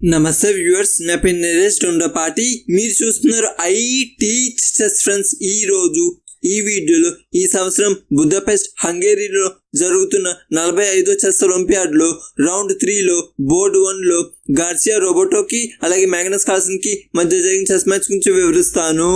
నమస్తే వ్యూవర్స్ నా పేరు నరేష్ పార్టీ మీరు చూస్తున్నారు ఐ టీచ్ చెస్ ఫ్రెండ్స్ ఈ రోజు ఈ వీడియోలో ఈ సంవత్సరం బుద్ధపెస్ట్ హంగేరీలో జరుగుతున్న నలభై ఐదో చెస్ ఒలింపియాడ్లో రౌండ్ త్రీలో బోర్డు వన్లో గార్సియా రోబోటోకి అలాగే మ్యాగ్నస్ కార్సన్కి మధ్య జరిగిన చెస్ మ్యాచ్ గురించి వివరిస్తాను.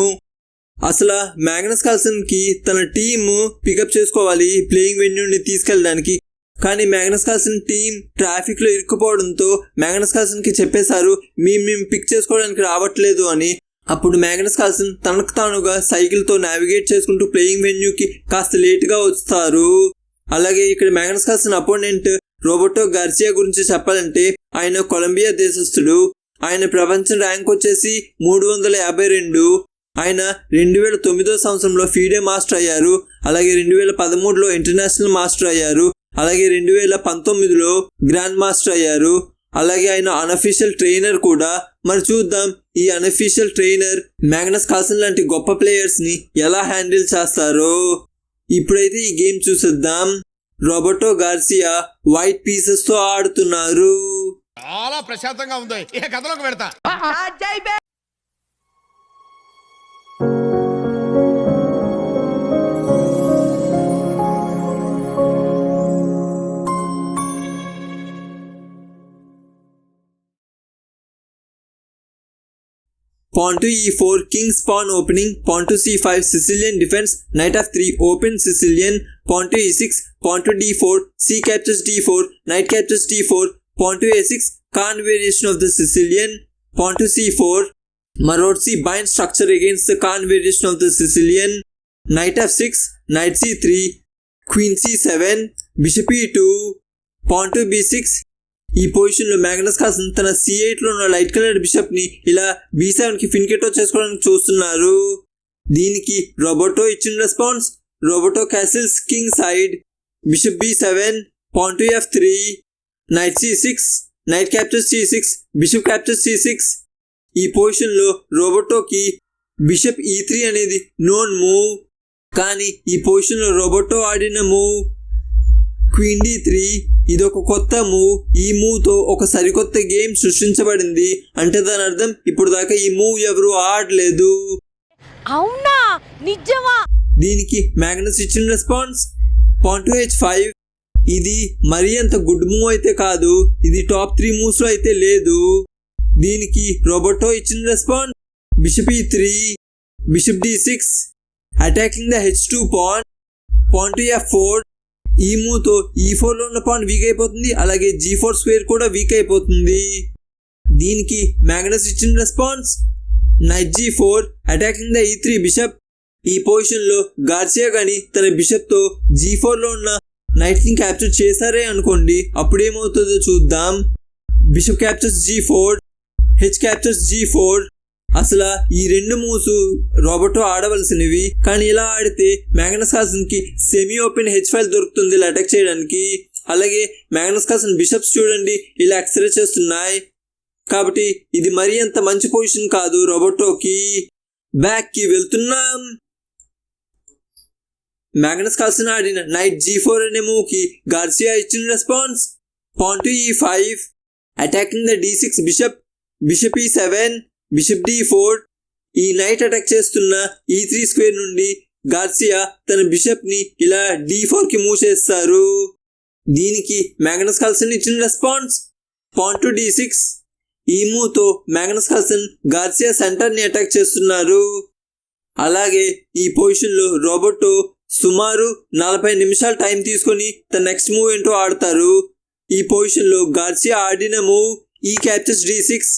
అసలు మ్యాగ్నస్ కాల్సన్కి తన టీమ్ పికప్ చేసుకోవాలి ప్లేయింగ్ వెన్యూని తీసుకెళ్ళడానికి కానీ మ్యాగ్నస్ కార్సన్ టీం ట్రాఫిక్లో ఇరుక్కుపోవడంతో మ్యాగ్నస్ కార్సన్కి చెప్పేశారు మేము మేము పిక్ చేసుకోవడానికి రావట్లేదు అని. అప్పుడు మ్యాగ్నస్ కార్సన్ తనకు తానుగా సైకిల్తో నావిగేట్ చేసుకుంటూ ప్లేయింగ్ వెన్యూకి కాస్త లేట్గా వస్తారు. అలాగే ఇక్కడ Magnus Carlsen opponent Roberto Garcia గురించి చెప్పాలంటే ఆయన కొలంబియా దేశస్థుడు. ఆయన ప్రపంచం ర్యాంక్ వచ్చేసి మూడు వందల యాభై రెండు. ఆయన రెండు వేల తొమ్మిదో సంవత్సరంలో ఫీడే మాస్టర్ అయ్యారు. అలాగే రెండు వేల పదమూడులో ఇంటర్నేషనల్ మాస్టర్ అయ్యారు. అలాగే రెండు వేల పంతొమ్మిదిలో గ్రాండ్ మాస్టర్ అయ్యారు. అలాగే ఆయన అనఫీషియల్ ట్రైనర్ కూడా. మరి చూద్దాం ఈ అనఫీషియల్ ట్రైనర్ మ్యాగ్నస్ కాసన్ లాంటి గొప్ప ప్లేయర్స్ని ఎలా హ్యాండిల్ చేస్తారో. ఇప్పుడైతే ఈ గేమ్ చూసేద్దాం. రోబోటో గార్సియా వైట్ పీసెస్తో ఆడుతున్నారు. చాలా ప్రశాంతంగా ఉంది. ఇక కథలోకి పెడతా Pawn to e4, king's pawn opening, pawn to c5, Sicilian defense, knight f3, open Sicilian, pawn to e6, pawn to d4, c captures d4, knight captures d4, pawn to a6, Khan variation of the Sicilian, pawn to c4, Marozzi binds structure against the Khan variation of the Sicilian, knight f6, knight c3, queen c7, bishop e2, pawn to b6, ఈ పొజిషన్లో Magnus Carson తన C ఎయిట్లో ఉన్న light colour బిషప్ని ఇలా B సెవెన్కి ఫిన్కెటో చేసుకోవడానికి చూస్తున్నారు. దీనికి రోబోటో ఇచ్చిన response Roberto castles king side bishop B seven pawn to F three knight C six knight capture C six bishop capture C six ఈ పొజిషన్లో రోబోటోకి బిషప్ ఈ త్రీ అనేది నోన్ మూవ్ కానీ ఈ పొజిషన్లో రోబోటో ఆడిన మూవ్ క్వీన్ డి త్రీ ఇది ఒక కొత్త మూవ్ ఈ మూవ్తో ఒక సరికొత్త గేమ్ సృష్టించబడింది. అంటే దాని అర్థం ఇప్పుడు దాకా ఈ మూవ్ ఎవరు ఆడలేదు. అవునా? నిజమా? దీనికి మ్యాగ్నస్ ఇచ్చిన response? Point to H five. ఇది మరీ అంత గుడ్ మూవ్ అయితే కాదు. ఇది టాప్ త్రీ మూవ్స్లో అయితే లేదు. దీనికి రోబోటో ఇచ్చిన response? Bishop E three. Bishop D six. Attacking the H two pawn pawn to F four. ఈ మూతో ఈ ఫోర్లో ఉన్న పాన్ వీక్ అయిపోతుంది. అలాగే జీ ఫోర్ స్క్వేర్ కూడా వీక్ అయిపోతుంది. దీనికి మ్యాగ్నస్ ఇచ్చిన response knight G four attacking the E three bishop ఈ పొజిషన్లో గార్సియా గాని తన బిషప్తో జీ ఫోర్లో ఉన్న నైట్ని క్యాప్చర్ చేశారే అనుకోండి. అప్పుడు ఏమవుతుందో చూద్దాం. Bishop captures G four H captures G four అసలు ఈ రెండు మూవ్స్ రోబోటో ఆడవలసినవి. కానీ ఇలా ఆడితే మ్యాగ్నస్ కాసన్కి సెమీ ఓపెన్ హెచ్ ఫైల్ దొరుకుతుంది ఇలా అటాక్ చేయడానికి. అలాగే మ్యాగ్నస్ కాసన్ బిషప్స్ చూడండి ఇలా ఎక్స్రే చేస్తున్నాయి. కాబట్టి ఇది మరీ అంత మంచి పొజిషన్ కాదు రోబోటోకి. బ్యాక్కి వెళ్తున్నాం. మ్యాగ్నస్ కాల్సన్ ఆడిన నైట్ జీ ఫోర్ అనే మూవ్కి గార్సియా ఇచ్చిన response pawn to E five attacking the D six bishop bishop E seven bishop D four ఈ నైట్ అటాక్ చేస్తున్న ఈ త్రీ స్క్వేర్ నుండి గార్సియా తన బిషప్ని ఇలా డి ఫోర్కి మూవ్ చేస్తారు. దీనికి మ్యాగ్నస్ కాల్సన్ ఇచ్చిన response pawn to D six ఈ మూవ్తో మ్యాగ్నస్ కాల్సన్ గార్సియా సెంటర్ని అటాక్ చేస్తున్నారు. అలాగే ఈ పొజిషన్లో రోబోటో సుమారు నలభై నిమిషాలు టైం తీసుకొని తన నెక్స్ట్ మూవ్ ఏంటో ఆడతారు. ఈ పొజిషన్లో గార్సియా ఆడిన move E captures D six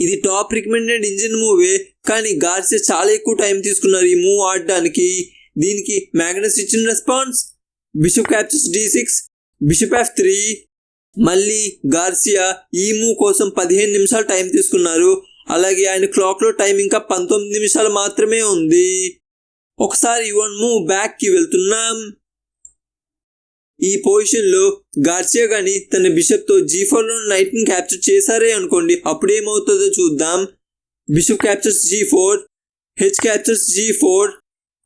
ఇది టాప్ రికమెండెడ్ ఇంజిన్ మూవే కానీ గార్సియా చాలా ఎక్కువ టైం తీసుకున్నారు ఈ మూవ్ ఆడడానికి. దీనికి మ్యాగ్నస్ ఇచ్చిన response bishop captures D six bishop F three. మళ్ళీ గార్సియా ఈ మూవ్ కోసం పదిహేను నిమిషాలు టైం తీసుకున్నారు. అలాగే ఆయన క్లాక్లో టైం ఇంకా పంతొమ్మిది నిమిషాలు మాత్రమే ఉంది. ఒకసారి వన్ మూవ్ బ్యాక్కి వెళ్తున్నాం. ఈ పొజిషన్లో గార్సియా గాని తన బిషప్తో జీ ఫోర్లో లో నైట్ని క్యాప్చర్ చేశారే అనుకోండి అప్పుడు ఏమవుతుందో చూద్దాం. Bishop captures G four H captures G four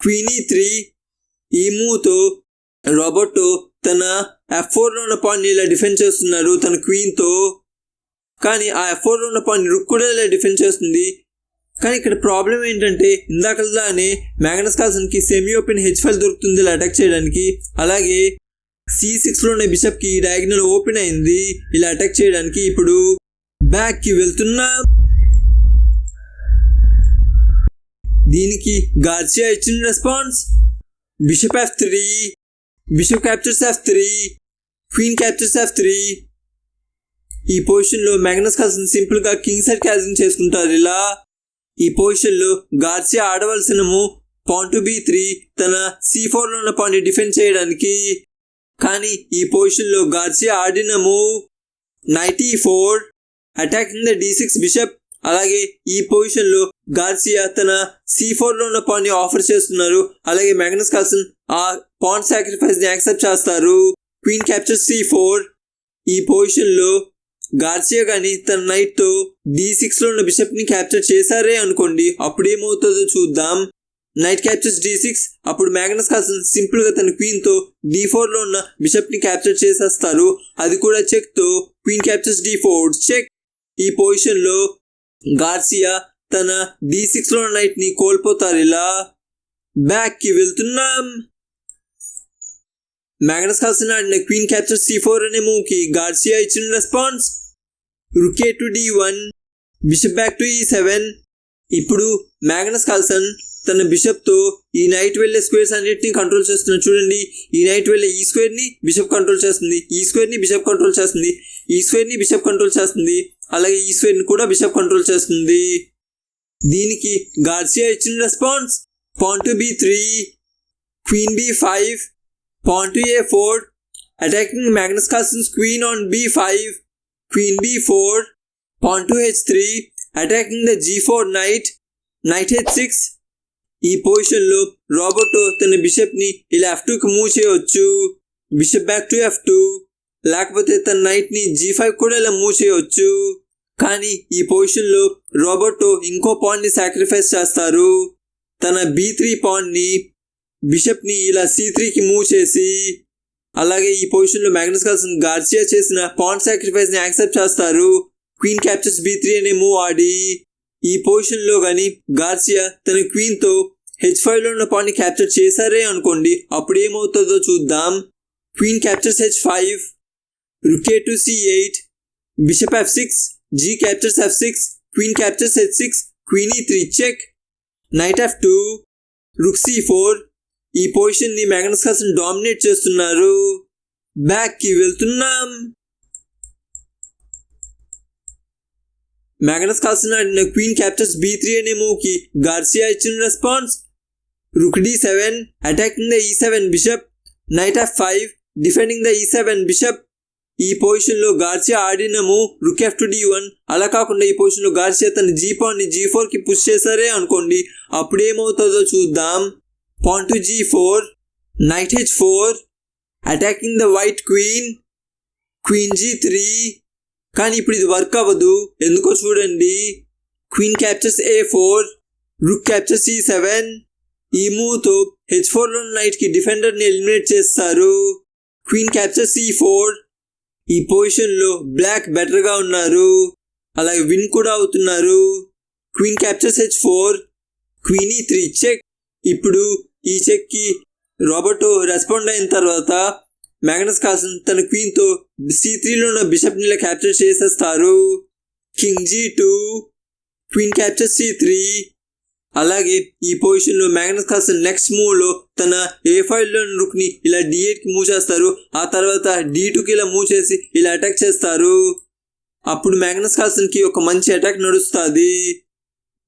queen E three ఈ రాబర్టో తన ఎఫ్ ఫోర్లో ఉన్న పాయింట్ ఇలా డిఫెండ్ చేస్తున్నారు తన క్వీన్తో కానీ ఆ ఎఫ్లో ఉన్న పాయింట్ రుక్ కూడా ఇలా డిఫెండ్ చేస్తుంది. కానీ ఇక్కడ ప్రాబ్లం ఏంటంటే ఇందాకలానే మ్యాగ్నస్ కాల్సన్కి సెమీ ఓపెన్ హెచ్ ఫైల్ దొరుకుతుంది ఇలా అటాక్ చేయడానికి. అలాగే సి సిక్స్లో ఉన్న బిషప్కి డయాగ్నల్ ఓపెన్ అయింది. ఇలా అటాక్ చేయడానికి ఇప్పుడు బ్యాక్కి వెళ్తున్నా. దీనికి గార్సియా ఇచ్చిన response bishop F three bishop captures F three queen captures F three ఈ పొజిషన్లో మ్యాగ్నస్ కాల్సన్ సింపుల్గా కింగ్ సైడ్ క్యాప్చర్ చేసుకుంటారు ఇలా. ఈ పొజిషన్లో Garcia ఆడవలసిన move pawn to B three తన సి ఫోర్లో ఉన్న పాయింట్ డిఫెండ్ చేయడానికి కానీ ఈ పొజిషన్లో గార్సియా ఆడిన move knight E four attacking the D six bishop. అలాగే ఈ పొజిషన్లో గార్సియా తన సి ఫోర్లో ఉన్న పాన్ని ఆఫర్ చేస్తున్నారు. అలాగే మ్యాగ్నస్ కాల్సన్ ఆ పాన్ సాక్రిఫైస్ని యాక్సెప్ట్ చేస్తారు. Queen capture C four. ఈ పొజిషన్లో గార్సియా కానీ తన నైట్తో డీ డి ఉన్న బిషప్ని క్యాప్చర్ చేశారే అనుకోండి అప్పుడేమవుతుందో చూద్దాం. నైట్ క్యాప్చర్స్ డి సిక్స్ అప్పుడు మ్యాగ్నస్ కాల్సన్ సింపుల్గా తన క్వీన్తో డీ డి ఉన్న బిషప్ని క్యాప్చర్ చేసేస్తారు అది కూడా చెక్తో queen captures D four check ఈ పొజిషన్లో గార్సియా తన డి సిక్స్లో ఉన్న నైట్ని కోల్పోతారు ఇలా బ్యాక్కి వెళ్తున్నాం. మ్యాగ్నస్ కాల్సన్ ఆడిన క్వీన్ క్యాప్చర్ సి ఫోర్ అనే మూకి గార్సియా ఇచ్చిన response rook E to D one bishop back to E seven ఇప్పుడు మ్యాగ్నస్ కాల్సన్ తన బిషప్తో ఈ నైట్ వెళ్ళే స్క్వేర్స్ అన్నిటిని కంట్రోల్ చేస్తున్నాడు చూడండి. ఈ నైట్ వెళ్ళే ఈ స్క్వేర్ని బిషప్ కంట్రోల్ చేస్తుంది. ఈ స్క్వేర్ని బిషప్ కంట్రోల్ చేస్తుంది. ఈ స్క్వేర్ని బిషప్ కంట్రోల్ చేస్తుంది. అలాగే ఈ స్క్వేర్ని కూడా బిషప్ కంట్రోల్ చేస్తుంది. దీనికి గార్సియా ఇచ్చిన response pawn to B three queen B five point A four attacking pawn to a4 attacking five queen queen four b5 queen b4 pawn to h3 attacking the g4 knight knight h6 ఈ పొజిషన్లో రాబర్టో తన బిషప్ని ఇలా F టూకి move చేయవచ్చు. Bishop back to F two లేకపోతే తన నైట్ని G five కూడా ఇలా మూవ్ చేయవచ్చు. కానీ ఈ పొజిషన్లో రాబర్టో ఇంకో పాయింట్ని సాక్రిఫైస్ చేస్తారు. తన బీ త్రీ పాయింట్ని బిషప్ని ఇలా సి కి మూవ్ చేసి అలాగే ఈ పొజిషన్లో మ్యాగ్నస్ కాల్సన్ గార్సియా చేసిన పాన్ సాక్రిఫైస్ని యాక్సెప్ట్ చేస్తారు. క్వీన్ క్యాప్చర్స్ బి త్రీ అనే మూవ్ ఆడి ఈ పొజిషన్లో గాని గార్సియా తన క్వీన్తో హెచ్ ఫైవ్లో ఉన్న పాన్ని క్యాప్చర్ చేశారే అనుకోండి అప్పుడు ఏమవుతుందో చూద్దాం. Queen captures H five rook to C eight bishop F six G captures F six queen captures H six queen E three check knight F two rook C four ఈ పొజిషన్ని Magnus Carlsen dominate చేస్తున్నారు. బ్యాక్కి వెళ్తున్నాం. Magnus Carlsen ఆడిన queen captures B three అనే మూవ్కి Garcia ఇచ్చిన response rook D seven attacking the E seven bishop knight of five defending the E seven bishop ఈ పొజిషన్లో గార్సియా ఆడిన move rook F to D one అలా కాకుండా ఈ పొజిషన్లో గార్సియా తన జీ పాన్ని జీ ఫోర్కి పుష్ చేశారే అనుకోండి అప్పుడు ఏమవుతుందో చూద్దాం. Pawn to G four knight H four attacking the white queen queen G three కానీ ఇప్పుడు ఇది వర్క్ అవ్వదు. ఎందుకో చూడండి. Queen captures A four rook capture C seven ఈ మూవ్తో హెచ్ ఫోర్లో నైట్కి డిఫెండర్ని ఎలిమినేట్ చేస్తారు. క్వీన్ క్యాప్చర్ సి ఫోర్ ఈ పొజిషన్లో బ్లాక్ బెటర్గా ఉన్నారు. అలాగే విన్ కూడా అవుతున్నారు. Queen captures H four queen E three check ఇప్పుడు ఈ చెక్కి రాబర్టో రెస్పాండ్ అయిన తర్వాత మ్యాగ్నస్ కాల్సన్ తన క్వీన్తో సి త్రీలో ఉన్న బిషప్ని క్యాప్చర్ చేసేస్తారు. King G two queen capture C three అలాగే ఈ పొజిషన్లో మ్యాగ్నస్ కాల్సన్ నెక్స్ట్ మూవ్లో తన ఏ ఫైవ్లో రుక్ని ఇలా డి ఎయిట్కి మూవ్ చేస్తారు. ఆ తర్వాత డి టూ కి ఇలా మూవ్ చేసి ఇలా అటాక్ చేస్తారు. అప్పుడు మ్యాగ్నస్ కాల్సన్కి ఒక మంచి అటాక్ నడుస్తుంది.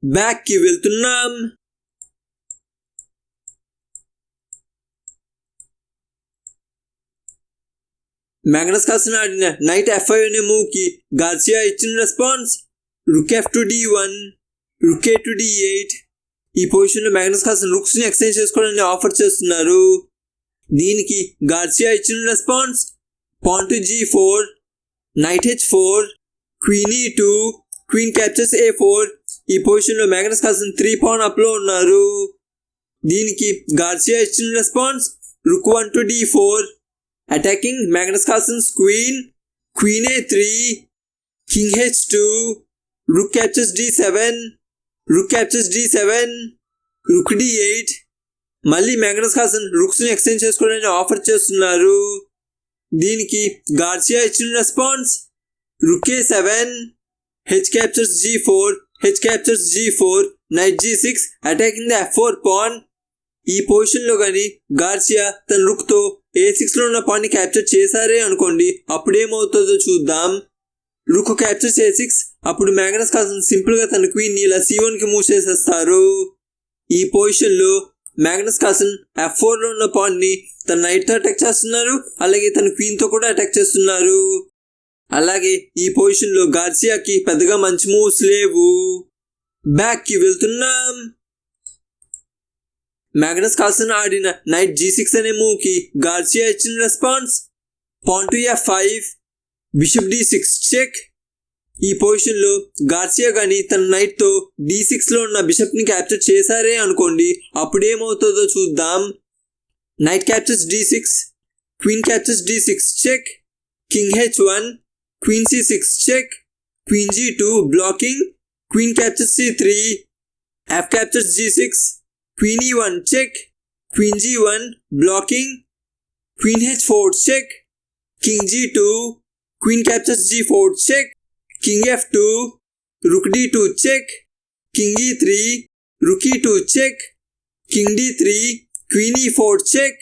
బ్యాక్కి వెళ్తున్నాం. మ్యాగ్నస్ కాల్సన్ ఆడిన నైట్ ఎఫ్ఐ అనే మూవ్కి గార్సియా ఇచ్చిన response rook F to D one rook E to D eight ఈ పొజిషన్లో మ్యాగ్నస్ కాల్సన్ రుక్స్ని ఎక్స్చేంజ్ చేసుకోవడానికి ఆఫర్ చేస్తున్నారు. దీనికి గార్సియా ఇచ్చిన response pawn to G four knight H four queen E two queen captures A four ఈ పొజిషన్లో Magnus Carlsen three pawn అప్లో ఉన్నారు. దీనికి గార్సియా ఇచ్చిన response rook one to D four attacking Magnus Carlsen's queen, queen a3, king h2 rook captures d7 rook captures d7 rook d8 మళ్ళీ Magnus Carlsen రుక్స్ని exchange చేసుకోవడానికి offer చేస్తున్నారు. దీనికి Garcia ఇచ్చిన response rook A seven H captures G four H captures G four knight G six attacking the F four pawn ఈ పొజిషన్లో కానీ Garcia తన రుక్తో ఏ సిక్స్లో ఉన్న పాన్ క్యాప్చర్ చేశారే అనుకోండి అప్పుడేమవుతుందో చూద్దాం. రుక్ క్యాప్చర్ ఏ సిక్స్ అప్పుడు మ్యాగ్నస్ కాసన్ సింపుల్గా తన క్వీన్ ఇలా సి వన్కి మూవ్ చేసేస్తారు. ఈ పొజిషన్లో మ్యాగ్నస్ కాసన్ ఎఫ్ ఫోర్లో ఉన్న పాన్ని తన నైట్తో అటాక్ చేస్తున్నారు అలాగే తన క్వీన్తో కూడా అటాక్ చేస్తున్నారు. అలాగే ఈ పొజిషన్లో గార్సియాకి పెద్దగా మంచి మూవ్స్ లేవు. బ్యాక్కి వెళ్తున్నాం. మ్యాగ్నస్ కాసన్ ఆడిన నైట్ జీ సిక్స్ అనే మూవ్కి గార్సియా ఇచ్చిన response pawn to F five bishop D six check ఈ పొజిషన్లో గార్సియా గాని తన నైట్తో డి సిక్స్లో ఉన్న బిషప్ని క్యాప్చర్ చేశారే అనుకోండి. అప్పుడు ఏమవుతుందో చూద్దాం. Knight captures D six queen captures D six check king H one queen C six check queen G two blocking queen captures C three F captures G six queen E one check queen G one blocking queen H four check king G two queen captures G four check king f2 rook d2 check king e3 rook e2 check king d3 queen e4 check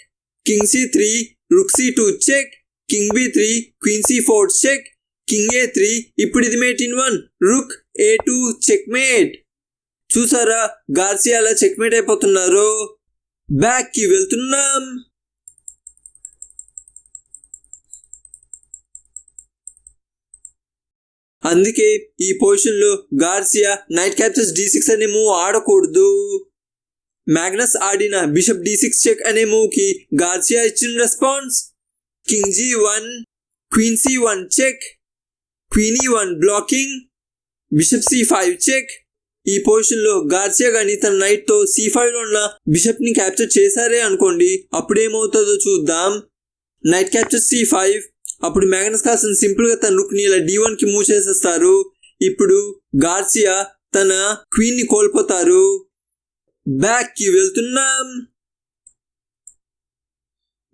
king c3 rook c2 check king b3 queen c4 check king a3 ఇప్పుడు ఇది mate in one rook A two check mate చూసారా? Garcia అలా check అయిపోతున్నారు. బ్యాక్కి వెళ్తున్నాం. అందుకే ఈ పొజిషన్లో Garcia knight captures D six అనే మూవ్ ఆడకూడదు. మ్యాగ్నస్ ఆడిన బిషప్ డి సిక్స్ చెక్ అనే మూవ్కి గార్సియా ఇచ్చిన response king G one queen C one check queen E one blocking bishop C five check ఈ పొజిషన్లో గార్సియా గాని తన నైట్తో సి ఫైవ్లో ఉన్న బిషప్ని క్యాప్చర్ చేశారే అనుకోండి అప్పుడేమవుతుందో చూద్దాం. నైట్ క్యాప్చర్ సి ఫైవ్ అప్పుడు మ్యాగ్నస్ కాసన్ సింపుల్గా తన లుక్ని ఇలా డి వన్కి మూవ్ చేసేస్తారు. ఇప్పుడు గార్సియా తన క్వీన్ని కోల్పోతారు. బ్యాక్కి వెళ్తున్నాం.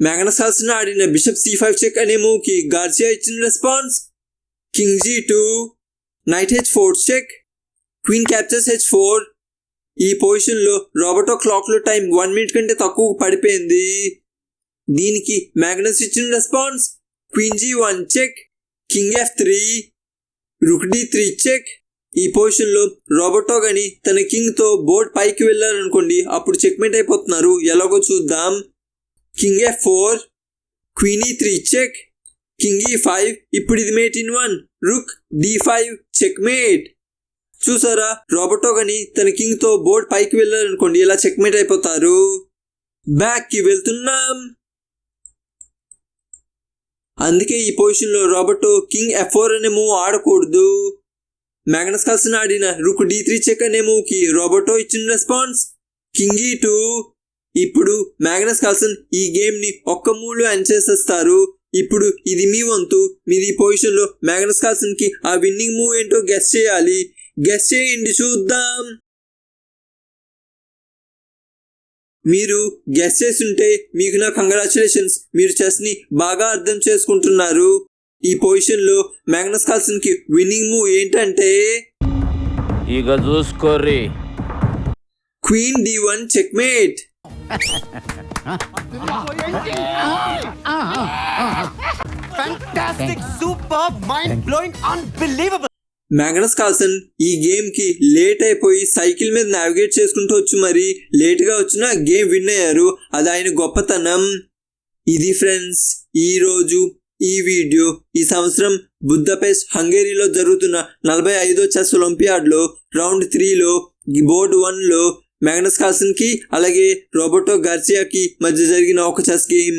మ్యాగ్నస్ కాసన్ ఆడిన బిషప్ సి ఫైవ్ చెక్ అనే మూవ్కి గార్సియా ఇచ్చిన response. King G two knight H four check. Queen captures H four ఈ పొజిషన్లో రాబర్టో టైం వన్ మినిట్ కంటే తక్కువ పడిపోయింది. దీనికి మ్యాగ్నస్ ఇచ్చిన response queen G one check king F three rook D three check ఈ పొజిషన్లో రోబోటో రాబర్టో గని తన కింగ్తో బోర్డ్ పైకి వెళ్ళారనుకోండి అప్పుడు చెక్మేట్ అయిపోతున్నారు. ఎలాగో చూద్దాం. King F four queen E three check king E five ఇప్పుడు ఇది mate in one rook D five check mate చూసారా? రాబర్టో గని తన కింగ్తో బోర్డ్ పైకి వెళ్ళారనుకోండి ఇలా చెక్మేట్ అయిపోతారు? బ్యాక్కి వెళ్తున్నాం. అందుకే ఈ పొజిషన్లో రాబర్టో కింగ్ ఎఫ్ ఫోర్ అనే మూవ్ ఆడకూడదు. మ్యాగ్నస్ కాల్సన్ ఆడిన రుక్ డి త్రీ చెక్ అనే మూవ్కి రాబర్టో ఇచ్చిన రెస్పాన్స్ కింగ్ ఈ టూ. ఇప్పుడు మ్యాగ్నస్ కాల్సన్ ఈ గేమ్ని ఒక్క మూవ్లో ఎండ్ చేసేస్తారు. ఇప్పుడు ఇది మీ వంతు. మీరు ఈ పొజిషన్లో మ్యాగ్నస్ కాల్సన్కి ఆ విన్నింగ్ మూవ్ ఏంటో గెస్ చేయాలి. గెస్ చేయండి చూద్దాం. మీరు గెస్ చేస్తుంటే మీకు నా కంగ్రాచులేషన్స్ మీరు చెస్ని బాగా అర్థం చేసుకుంటున్నారు. ఈ పొజిషన్లో మ్యాగ్నస్ కాల్సన్కి విన్నింగ్ మూవ్ ఏంటంటే ఇక చూసుకోర్రి. Queen D one checkmate. Fantastic, superb, mind blowing, unbelievable. Magnus Carlsen ఈ గేమ్కి లేట్ అయిపోయి సైకిల్ మీద నావిగేట్ చేసుకుంటూ వచ్చి మరి లేట్గా వచ్చిన గేమ్ విన్ అయ్యారు. అది ఆయన గొప్పతనం. ఇది ఫ్రెండ్స్ ఈ రోజు ఈ వీడియో ఈ సంవత్సరం బుద్ధపేస్ హంగేరీలో జరుగుతున్న నలభై ఐదో చెస్ ఒలింపియాడ్లో రౌండ్ త్రీలో బోర్డ్ వన్లో మ్యాగ్నస్ కాల్సన్కి అలాగే రోబోటో గార్సియాకి మధ్య జరిగిన ఒక చెస్ గేమ్